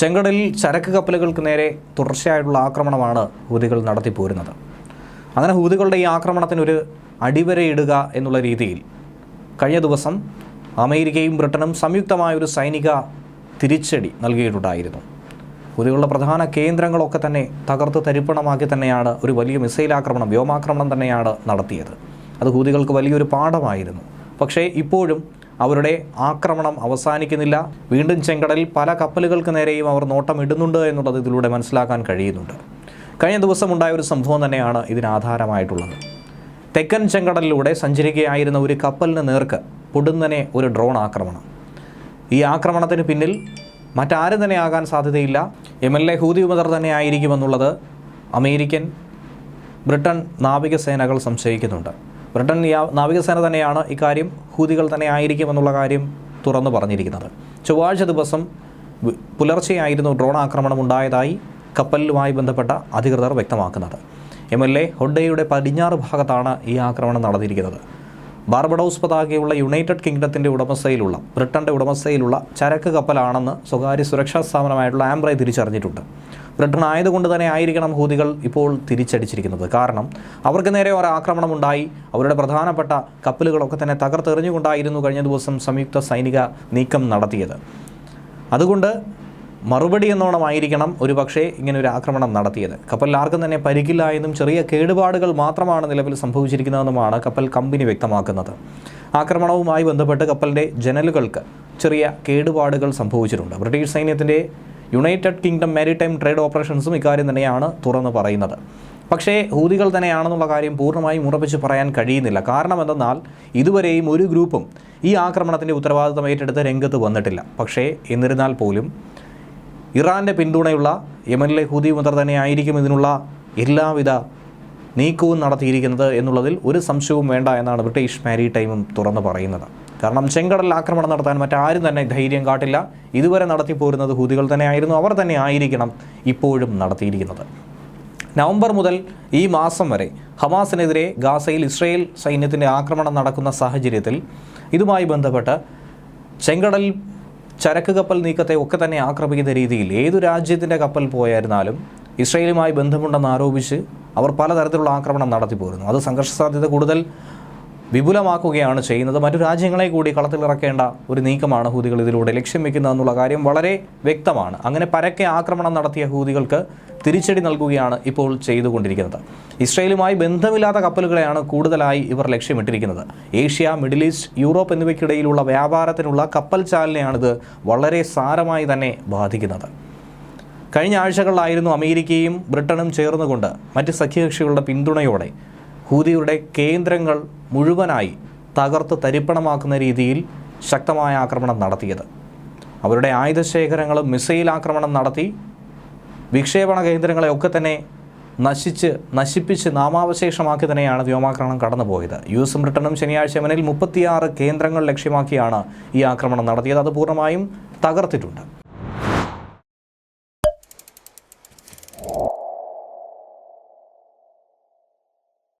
ചെങ്കടലിൽ ചരക്ക് കപ്പലുകൾക്ക് നേരെ തുടർച്ചയായിട്ടുള്ള ആക്രമണമാണ് ഹൂതികൾ നടത്തിപ്പോരുന്നത്. അങ്ങനെ ഹൂതികളുടെ ഈ ആക്രമണത്തിനൊരു അടിവരയിടുക എന്നുള്ള രീതിയിൽ കഴിഞ്ഞ ദിവസം അമേരിക്കയും ബ്രിട്ടനും സംയുക്തമായൊരു സൈനിക തിരിച്ചടി നൽകിയിട്ടുണ്ടായിരുന്നു. ഹൂതികളുടെ പ്രധാന കേന്ദ്രങ്ങളൊക്കെ തന്നെ തകർത്ത് തരിപ്പണമാക്കി തന്നെയാണ് ഒരു വലിയ മിസൈൽ ആക്രമണം വ്യോമാക്രമണം തന്നെയാണ് നടത്തിയത്. അത് ഹൂതികൾക്ക് വലിയൊരു പാഠമായിരുന്നു. പക്ഷേ ഇപ്പോഴും അവരുടെ ആക്രമണം അവസാനിക്കുന്നില്ല. വീണ്ടും ചെങ്കടലിൽ പല കപ്പലുകൾക്ക് നേരെയും അവർ നോട്ടമിടുന്നുണ്ട് എന്നുള്ളത് ഇതിലൂടെ മനസ്സിലാക്കാൻ കഴിയുന്നുണ്ട്. കഴിഞ്ഞ ദിവസം ഉണ്ടായ ഒരു സംഭവം തന്നെയാണ് ഇതിനാധാരമായിട്ടുള്ളത് തെക്കൻ ചെങ്കടലിലൂടെ സഞ്ചരിക്കുകയായിരുന്ന ഒരു കപ്പലിന് നേർക്ക് പൊടുന്നനെ ഒരു ഡ്രോൺ ആക്രമണം. ഈ ആക്രമണത്തിന് പിന്നിൽ മറ്റാരും തന്നെ ആകാൻ സാധ്യതയില്ല. എം എൽ എ ഹൂതി ഉമദർ തന്നെ ആയിരിക്കുമെന്നുള്ളത് അമേരിക്കൻ ബ്രിട്ടൻ നാവികസേനകൾ സംശയിക്കുന്നുണ്ട്. ബ്രിട്ടൻ നാവികസേന തന്നെയാണ് ഇക്കാര്യം ഹൂതികൾ തന്നെ ആയിരിക്കും എന്നുള്ള കാര്യം തുറന്നു പറഞ്ഞിരിക്കുന്നത്. ചൊവ്വാഴ്ച ദിവസം പുലർച്ചെയായിരുന്നു ഡ്രോൺ ആക്രമണം ഉണ്ടായതായി കപ്പലുമായി ബന്ധപ്പെട്ട അധികൃതർ വ്യക്തമാക്കുന്നത്. എം എൽ എ ഹൊഡയുടെ പടിഞ്ഞാറ് ഭാഗത്താണ് ഈ ആക്രമണം നടന്നിരിക്കുന്നത്. ബാർബഡോസ് പതാകയുള്ള യുണൈറ്റഡ് കിങ്ഡത്തിന്റെ ഉടമസ്ഥയിലുള്ള ബ്രിട്ടന്റെ ഉടമസ്ഥയിലുള്ള ചരക്ക് കപ്പലാണെന്ന് സ്വകാര്യ സുരക്ഷാ സ്ഥാപനമായിട്ടുള്ള ആംബ്രൈ തിരിച്ചറിഞ്ഞിട്ടുണ്ട്. ബ്രിട്ടൻ ആയതുകൊണ്ട് തന്നെ ആയിരിക്കണം ഹൂതികൾ ഇപ്പോൾ തിരിച്ചടിച്ചിരിക്കുന്നത്. കാരണം അവർക്ക് നേരെ ഒരു ആക്രമണം ഉണ്ടായി അവരുടെ പ്രധാനപ്പെട്ട കപ്പലുകളൊക്കെ തന്നെ തകർത്തെറിഞ്ഞുകൊണ്ടായിരുന്നു കഴിഞ്ഞ ദിവസം സംയുക്ത സൈനിക നീക്കം നടത്തിയത്. അതുകൊണ്ട് മറുപടി എന്നോണമായിരിക്കണം ഒരു പക്ഷേ ഇങ്ങനെ ഒരു ആക്രമണം നടത്തിയത്. കപ്പലിൽ ആർക്കും തന്നെ പരിക്കില്ല എന്നും ചെറിയ കേടുപാടുകൾ മാത്രമാണ് നിലവിൽ സംഭവിച്ചിരിക്കുന്നതെന്നുമാണ് കപ്പൽ കമ്പനി വ്യക്തമാക്കുന്നത്. ആക്രമണവുമായി ബന്ധപ്പെട്ട് കപ്പലിന്റെ ജനലുകൾക്ക് ചെറിയ കേടുപാടുകൾ സംഭവിച്ചിട്ടുണ്ട്. ബ്രിട്ടീഷ് സൈന്യത്തിന്റെ യുണൈറ്റഡ് കിങ്ഡം മാരിടൈം ട്രേഡ് ഓപ്പറേഷൻസും ഇക്കാര്യം തന്നെയാണ് തുറന്നു പറയുന്നത്. പക്ഷേ ഹൂതികൾ തന്നെയാണെന്നുള്ള കാര്യം പൂർണമായും ഉറപ്പിച്ച് പറയാൻ കഴിയുന്നില്ല. കാരണം എന്തെന്നാൽ ഇതുവരെയും ഒരു ഗ്രൂപ്പും ഈ ആക്രമണത്തിന്റെ ഉത്തരവാദിത്തം ഏറ്റെടുത്ത് രംഗത്ത് വന്നിട്ടില്ല. പക്ഷേ എന്നിരുന്നാൽ പോലും ഇറാന്റെ പിന്തുണയുള്ള യമനിലെ ഹൂതി മുതർ തന്നെ ആയിരിക്കും ഇതിനുള്ള എല്ലാവിധ നീക്കവും നടത്തിയിരിക്കുന്നത് എന്നുള്ളതിൽ ഒരു സംശയവും വേണ്ട എന്നാണ് ബ്രിട്ടീഷ് മാരി ടൈമും തുറന്നു പറയുന്നത്. കാരണം ചെങ്കടലിൽ ആക്രമണം നടത്താൻ മറ്റാരും തന്നെ ധൈര്യം കാട്ടില്ല. ഇതുവരെ നടത്തിപ്പോരുന്നത് ഹൂതികൾ തന്നെയായിരുന്നു. അവർ തന്നെ ആയിരിക്കണം ഇപ്പോഴും നടത്തിയിരിക്കുന്നത്. നവംബർ മുതൽ ഈ മാസം വരെ ഹമാസിനെതിരെ ഗാസയിൽ ഇസ്രയേൽ സൈന്യത്തിന്റെ ആക്രമണം നടക്കുന്ന സാഹചര്യത്തിൽ ഇതുമായി ബന്ധപ്പെട്ട് ചെങ്കടൽ ചരക്ക് കപ്പൽ നീക്കത്തെ ഒക്കെ തന്നെ ആക്രമിക്കുന്ന രീതിയിൽ ഏതു രാജ്യത്തിന്റെ കപ്പൽ പോയായിരുന്നാലും ഇസ്രയേലുമായി ബന്ധമുണ്ടെന്ന് ആരോപിച്ച് അവർ പലതരത്തിലുള്ള ആക്രമണം നടത്തി പോരുന്നു അത് സംഘർഷ സാധ്യത കൂടുതൽ വിപുലമാക്കുകയാണ് ചെയ്യുന്നത്. മറ്റു രാജ്യങ്ങളെ കൂടി കളത്തിലിറക്കേണ്ട ഒരു നീക്കമാണ് ഹൂതികൾ ഇതിലൂടെ ലക്ഷ്യം വെക്കുന്നതെന്നുള്ള കാര്യം വളരെ വ്യക്തമാണ്. അങ്ങനെ പരക്കെ ആക്രമണം നടത്തിയ ഹൂതികൾക്ക് തിരിച്ചടി നൽകുകയാണ് ഇപ്പോൾ ചെയ്തുകൊണ്ടിരിക്കുന്നത്. ഇസ്രയേലുമായി ബന്ധമില്ലാത്ത കപ്പലുകളെയാണ് കൂടുതലായി ഇവർ ലക്ഷ്യമിട്ടിരിക്കുന്നത്. ഏഷ്യ മിഡിൽ ഈസ്റ്റ് യൂറോപ്പ് എന്നിവയ്ക്കിടയിലുള്ള വ്യാപാരത്തിനുള്ള കപ്പൽ ചാലിനെയാണിത് വളരെ സാരമായി തന്നെ ബാധിക്കുന്നത്. കഴിഞ്ഞ ആഴ്ചകളിലായിരുന്നു അമേരിക്കയും ബ്രിട്ടനും ചേർന്നുകൊണ്ട് മറ്റ് സഖ്യകക്ഷികളുടെ പിന്തുണയോടെ ഹൂതിയുടെ കേന്ദ്രങ്ങൾ മുഴുവനായി തകർത്ത് തരിപ്പണമാക്കുന്ന രീതിയിൽ ശക്തമായ ആക്രമണം നടത്തിയത്. അവരുടെ ആയുധശേഖരങ്ങളും മിസൈൽ ആക്രമണം നടത്തി വിക്ഷേപണ കേന്ദ്രങ്ങളെയൊക്കെ തന്നെ നശിച്ച് നശിപ്പിച്ച് നാമാവശേഷമാക്കി തന്നെയാണ് വ്യോമാക്രമണം കടന്നുപോയത്. യു എസും ബ്രിട്ടനും ശനിയാഴ്ച മുന്നിൽ മുപ്പത്തിയാറ് കേന്ദ്രങ്ങൾ ലക്ഷ്യമാക്കിയാണ് ഈ ആക്രമണം നടത്തിയത്. അത് പൂർണമായും തകർത്തിട്ടുണ്ട്.